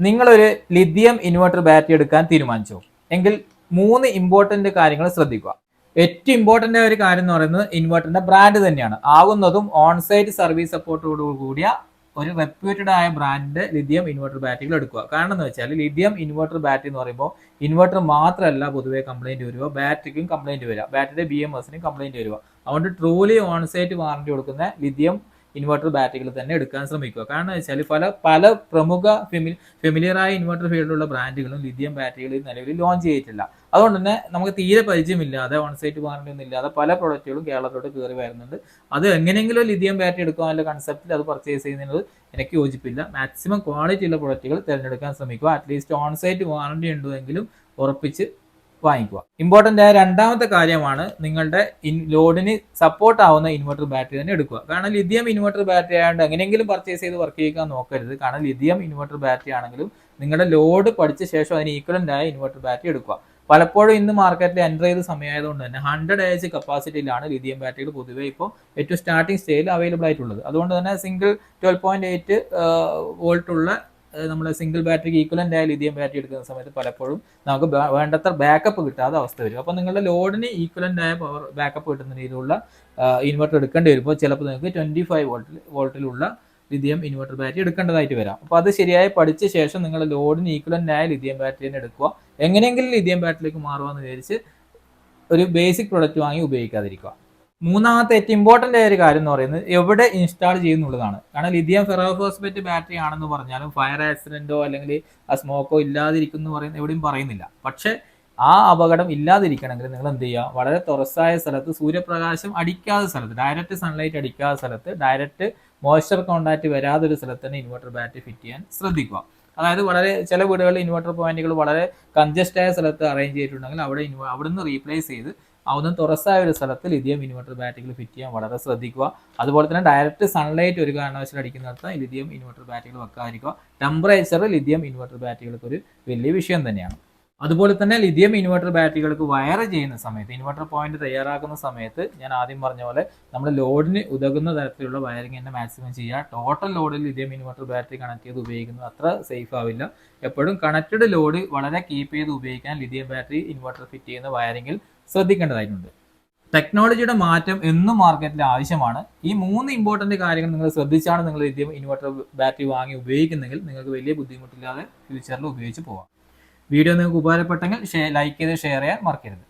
നിങ്ങളൊരു lithium inverter battery എടുക്കാൻ തീരുമാനിച്ചു. എങ്കിൽ മൂന്ന് ഇമ്പോർട്ടന്റ് കാര്യങ്ങൾ ശ്രദ്ധിക്കുക. ഏറ്റവും ഇമ്പോർട്ടന്റ് ഒരു കാര്യം എന്ന് പറയുന്നത് ഇൻവെർട്ടറിന്റെ ബ്രാൻഡ് തന്നെയാണ്. ആവുന്നതും ഓൺസൈറ്റ് സർവീസ് സപ്പോർട്ടോട് കൂടിയ ഒരു റെപ്യൂട്ടഡ് ആയ ബ്രാൻഡിന്റെ ലിഥിയം ഇൻവെർട്ടർ ബാറ്ററികൾ എടുക്കുക. കാരണം എന്ന് വെച്ചാൽ ലിഥിയം ഇൻവെർട്ടർ ബാറ്ററി എന്ന് പറയുമ്പോൾ ഇൻവെർട്ടർ മാത്രമല്ല പൊതുവേ കംപ്ലൈന്റ് വരിക. ബാറ്ററിക്കും കംപ്ലൈന്റ് വരിക. ബാറ്ററിയുടെ ബി എം എസിനും കംപ്ലൈന്റ് വരിക. അതുകൊണ്ട് ട്രൂലി ഓൺസൈറ്റ് വാറണ്ടി കൊടുക്കുന്ന ലിഥിയം ഇൻവെർട്ടർ ബാറ്ററികൾ തന്നെ എടുക്കാൻ ശ്രമിക്കുക. കാരണം വെച്ചാൽ പല പല പ്രമുഖ ഫെമി ഫെമിലിയറായ ഇൻവെർട്ടർ ഫീൽഡിലുള്ള ബ്രാൻഡുകളും ലിഥിയം ബാറ്ററികൾ നിലവിൽ ലോഞ്ച് ചെയ്തിട്ടില്ല. അതുകൊണ്ട് തന്നെ നമുക്ക് തീരെ പരിചയമില്ലാതെ ഓൺസൈറ്റ് വാറണ്ടി ഒന്നും ഇല്ലാതെ പല പ്രൊഡക്റ്റുകളും കേരളത്തോട്ട് കയറി വരുന്നുണ്ട്. അത് എങ്ങനെയെങ്കിലും ലിഥിയം ബാറ്ററി എടുക്കാനുള്ള കൺസെപ്റ്റിൽ അത് പർച്ചേസ് ചെയ്യുന്നത് എനിക്ക് യോജിപ്പില്ല. മാക്സിമം ക്വാളിറ്റി ഉള്ള പ്രൊഡക്റ്റുകൾ തിരഞ്ഞെടുക്കാൻ ശ്രമിക്കുക. അറ്റ്ലീസ്റ്റ് ഓൺ സൈറ്റ് വാറണ്ടി ഉണ്ടെങ്കിലും ഉറപ്പിച്ച് വാങ്ങിക്കുക. ഇമ്പോർട്ടന്റ് ആയ രണ്ടാമത്തെ കാര്യമാണ് നിങ്ങളുടെ ഇൻ ലോഡിന് സപ്പോർട്ട് ആവുന്ന ഇൻവെർട്ടർ ബാറ്ററി തന്നെ എടുക്കുക. കാരണം ലിഥിയം ഇൻവെർട്ടർ ബാറ്ററി ആയതുകൊണ്ട് എങ്ങനെയെങ്കിലും പർച്ചേസ് ചെയ്ത് വർക്ക് ചെയ്യിക്കാൻ നോക്കരുത്. കാരണം ലിഥിയം ഇൻവെർട്ടർ ബാറ്ററി ആണെങ്കിലും നിങ്ങളുടെ ലോഡ് പഠിച്ച ശേഷം അതിന് ഈക്വലന്റ് ആയ ഇൻവെർട്ടർ ബാറ്ററി എടുക്കുക. പലപ്പോഴും ഇന്ന് മാർക്കറ്റിൽ എന്റർ ചെയ്ത സമയമായതുകൊണ്ട് തന്നെ ഹൺഡ്രഡ് ഏജ് കപ്പാസിറ്റിയിലാണ് ലിഥിയം ബാറ്ററികൾ പൊതുവെ ഇപ്പോൾ ഏറ്റവും സ്റ്റാർട്ടിംഗ് സ്റ്റേജിൽ അവൈലബിൾ ആയിട്ടുള്ളത്. അതുകൊണ്ട് തന്നെ സിംഗിൾ ട്വൽവ് പോയിന്റ് എയ്റ്റ് വോൾട്ടുള്ള നമ്മൾ സിംഗിൾ ബാറ്ററിക്ക് ഈക്വലന്റ് ആയ ലിഥിയം ബാറ്ററി എടുക്കുന്ന സമയത്ത് പലപ്പോഴും നമുക്ക് വേണ്ടത്ര ബാക്കപ്പ് കിട്ടാതെ അവസ്ഥ വരും. അപ്പോൾ നിങ്ങളുടെ ലോഡിന് ഈക്വലന്റ് ആയ പവർ ബാക്കപ്പ് കിട്ടുന്ന രീതിയിലുള്ള ഇൻവെർട്ടർ എടുക്കേണ്ടി വരുമ്പോൾ ചിലപ്പോൾ നിങ്ങൾക്ക് ട്വന്റി ഫൈവ് വോൾട്ടിൽ വോൾട്ടിലുള്ള ലിഥിയം ഇൻവെർട്ടർ ബാറ്ററി എടുക്കേണ്ടതായിട്ട് വരാം. അപ്പോൾ അത് ശരിയായി പഠിച്ച ശേഷം നിങ്ങളുടെ ലോഡിന് ഈക്വലന്റ് ആയ ലിഥിയം ബാറ്ററി തന്നെ എടുക്കുക. എങ്ങനെയെങ്കിലും ലിഥിയം ബാറ്ററിയിലേക്ക് മാറുക എന്ന് വിചാരിച്ച് ഒരു ബേസിക് പ്രൊഡക്റ്റ് വാങ്ങി ഉപയോഗിക്കാതിരിക്കുക. മൂന്നാമത്തെ ഏറ്റവും ഇമ്പോർട്ടന്റ് ആയ ഒരു കാര്യം എന്ന് പറയുന്നത് എവിടെ ഇൻസ്റ്റാൾ ചെയ്യുന്നുള്ളതാണ്. കാരണം ലിഥിയം ഫെറോഫോസ്ഫേറ്റ് ബാറ്ററി ആണെന്ന് പറഞ്ഞാലും ഫയർ ആക്സിഡന്റോ അല്ലെങ്കിൽ ആ സ്മോക്കോ ഇല്ലാതിരിക്കും എന്ന് പറയുന്നത് എവിടെയും പറയുന്നില്ല. പക്ഷേ ആ അപകടം ഇല്ലാതിരിക്കണമെങ്കിൽ നിങ്ങൾ എന്ത് ചെയ്യുക? വളരെ തുറസായ സ്ഥലത്ത് സൂര്യപ്രകാശം അടിക്കാത്ത സ്ഥലത്ത് ഡയറക്റ്റ് സൺലൈറ്റ് അടിക്കാത്ത സ്ഥലത്ത് ഡയറക്റ്റ് മോയ്സ്ചർ കോണ്ടാക്റ്റ് വരാതെ ഒരു സ്ഥലത്ത് തന്നെ ഇൻവെർട്ടർ ബാറ്ററി ഫിറ്റ് ചെയ്യാൻ ശ്രദ്ധിക്കുക. അതായത് വളരെ ചില വീടുകളിൽ ഇൻവെർട്ടർ പോയിന്റുകൾ വളരെ കൺജസ്റ്റ് ആയ സ്ഥലത്ത് അറേഞ്ച് ചെയ്തിട്ടുണ്ടെങ്കിൽ അവിടെ അവിടെ അവിടുന്ന് റീപ്ലേസ് ചെയ്ത് അവിടുന്ന് തുറസായ ഒരു സ്ഥലത്ത് ലിഥിയം ഇൻവെർട്ടർ ബാറ്ററികൾ ഫിറ്റ് ചെയ്യാൻ വളരെ ശ്രദ്ധിക്കുക. അതുപോലെ തന്നെ ഡയറക്റ്റ് സൺലൈറ്റ് ഒരു കാരണവശാലും അടിക്കുന്നിടത്ത് ലിഥിയം ഇൻവെർട്ടർ ബാറ്ററികൾ വെക്കാതിരിക്കുക. ടെമ്പറേച്ചർ ലിഥിയം ഇൻവെർട്ടർ ബാറ്ററികൾക്ക് ഒരു വലിയ വിഷയം തന്നെയാണ്. അതുപോലെ തന്നെ ലിഥിയം ഇൻവെർട്ടർ ബാറ്ററികൾക്ക് വയർ ചെയ്യുന്ന സമയത്ത് ഇൻവെർട്ടർ പോയിന്റ് തയ്യാറാക്കുന്ന സമയത്ത് ഞാൻ ആദ്യം പറഞ്ഞ പോലെ നമ്മൾ ലോഡിന് ഉതകുന്ന തരത്തിലുള്ള വയറിംഗ് തന്നെ മാക്സിമം ചെയ്യുക. ടോട്ടൽ ലോഡിൽ ലിഥിയം ഇൻവെർട്ടർ ബാറ്ററി കണക്ട് ചെയ്ത് ഉപയോഗിക്കുന്നത് അത്ര സേഫ് ആവില്ല. എപ്പോഴും കണക്റ്റഡ് ലോഡ് വളരെ കീപ്പ് ചെയ്ത് ഉപയോഗിക്കാൻ ലിഥിയം ബാറ്ററി ഇൻവെർട്ടർ ഫിറ്റ് ചെയ്യുന്ന വയറിങ്ങിൽ ശ്രദ്ധിക്കേണ്ടതായിട്ടുണ്ട്. ടെക്നോളജിയുടെ മാറ്റം എന്നും മാർക്കറ്റിൽ ആവശ്യമാണ്. ഈ മൂന്ന് ഇമ്പോർട്ടന്റ് കാര്യങ്ങൾ നിങ്ങൾ ശ്രദ്ധിച്ചാണ് നിങ്ങൾ ലിഥിയം ഇൻവെർട്ടർ ബാറ്ററി വാങ്ങി ഉപയോഗിക്കുന്നെങ്കിൽ നിങ്ങൾക്ക് വലിയ ബുദ്ധിമുട്ടില്ലാതെ ഫ്യൂച്ചറിൽ ഉപയോഗിച്ച് പോകാം വീഡിയോ നിങ്ങൾക്ക് ഉപകാരപ്പെട്ടെങ്കിൽ ലൈക്ക് ചെയ്ത് ഷെയർ ചെയ്യാൻ മറക്കരുത്.